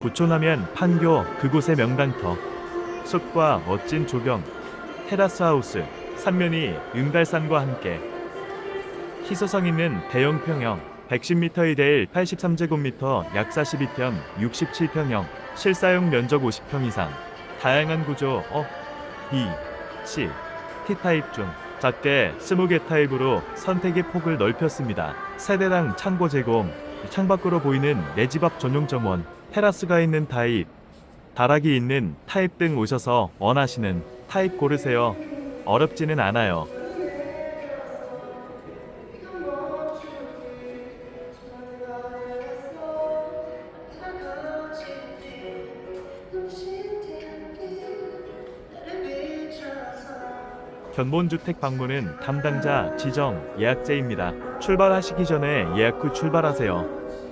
부촌하면 판교 그곳의 명당터 숲과 멋진 조경 테라스 하우스 삼면이 은달산과 함께 희소성 있는 대형 평형 110m의 대일 83제곱미터 약 42평 67평형 실사용 면적 50평 이상 다양한 구조 어, B, C, T타입 중 작게 20개 타입으로 선택의 폭을 넓혔습니다. 세대당 창고 제공, 창밖으로 보이는 내 집 앞 전용 정원, 테라스가 있는 타입, 다락이 있는 타입 등 오셔서 원하시는 타입 고르세요. 어렵지는 않아요. 견본주택 방문은 담당자 지정 예약제입니다. 출발하시기 전에 예약 후 출발하세요.